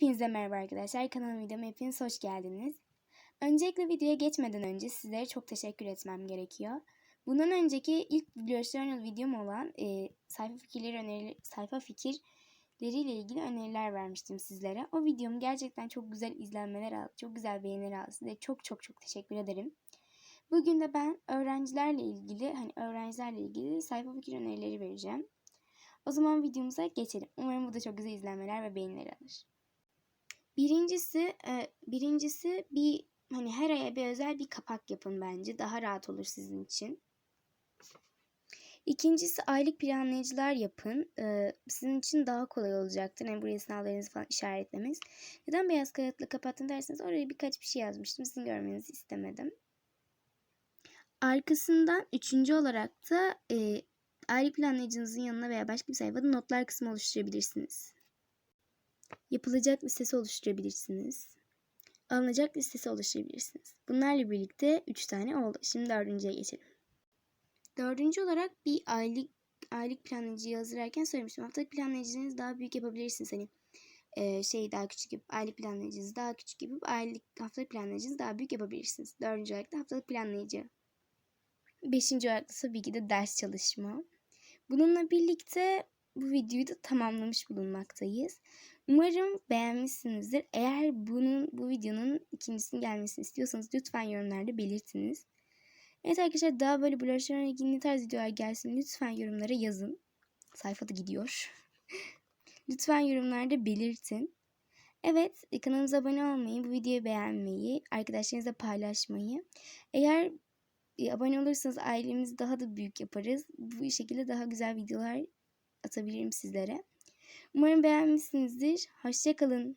Hepinize merhaba arkadaşlar. Kanalıma videoma hepiniz hoş geldiniz. Öncelikle videoya geçmeden önce sizlere çok teşekkür etmem gerekiyor. Bundan önceki ilk Bibliojournal videom olan e, sayfa fikirleri öneri, sayfa fikirleriyle ilgili öneriler vermiştim sizlere. O videom gerçekten çok güzel izlenmeler aldı, çok güzel beğeniler aldı. Size çok çok çok teşekkür ederim. Bugün de ben öğrencilerle ilgili, hani öğrencilerle ilgili sayfa fikir önerileri vereceğim. O zaman videomuza geçelim. Umarım bu da çok güzel izlenmeler ve beğeniler alır. Birincisi, e, birincisi bir hani her aya bir özel bir kapak yapın bence. Daha rahat olur sizin için. İkincisi aylık planlayıcılar yapın. Ee, sizin için daha kolay olacaktır. Yani buraya sınavlarınızı falan işaretlemeniz. Neden beyaz kağıtla kapattın derseniz oraya birkaç bir şey yazmıştım. Sizin görmenizi istemedim. Arkasından üçüncü olarak da e, aylık planlayıcınızın yanına veya başka bir sayfada notlar kısmı oluşturabilirsiniz. Yapılacak listesi oluşturabilirsiniz. Alınacak listesi oluşturabilirsiniz. Bunlarla birlikte 3 tane oldu. Şimdi dördüncüye geçelim. Dördüncü olarak bir aylık aylık planlayıcıyı hazırlarken söylemiştim. Haftalık planlayıcınızı daha büyük yapabilirsiniz. Hani e, şey daha küçük yapıp aylık planlayıcınızı daha küçük yapıp aylık haftalık planlayıcınızı daha büyük yapabilirsiniz. Dördüncü olarak da haftalık planlayıcı. Beşinci olarak da tabii ki de ders çalışma. Bununla birlikte bu videoyu da tamamlamış bulunmaktayız. Umarım beğenmişsinizdir. Eğer bunun bu videonun ikincisinin gelmesini istiyorsanız lütfen yorumlarda belirtiniz. Evet arkadaşlar daha böyle broşürlerle ilgili tarz videolar gelsin lütfen yorumlara yazın. Sayfada gidiyor. lütfen yorumlarda belirtin. Evet kanalımıza abone olmayı, bu videoyu beğenmeyi, arkadaşlarınızla paylaşmayı. Eğer abone olursanız ailemizi daha da büyük yaparız. Bu şekilde daha güzel videolar atabilirim sizlere. Umarım beğenmişsinizdir. Hoşçakalın.